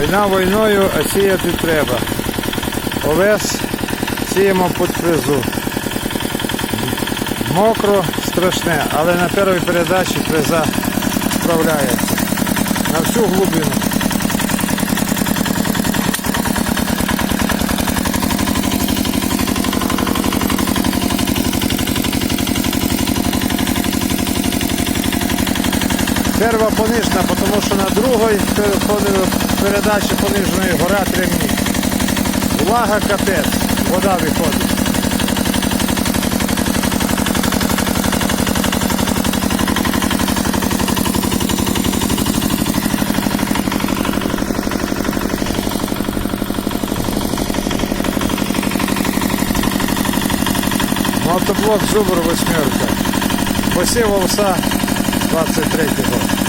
Війна війною, а сіяти треба. Овес сіємо під фрезу. Мокро, страшне, але на першій передачі фреза справляється. На всю глибину. Перва понижена, тому що на другій передачі пониженої гора тремні. Влага капець, вода виходить. Мотоблок Зубр восьмерка. Посів овса 23 год.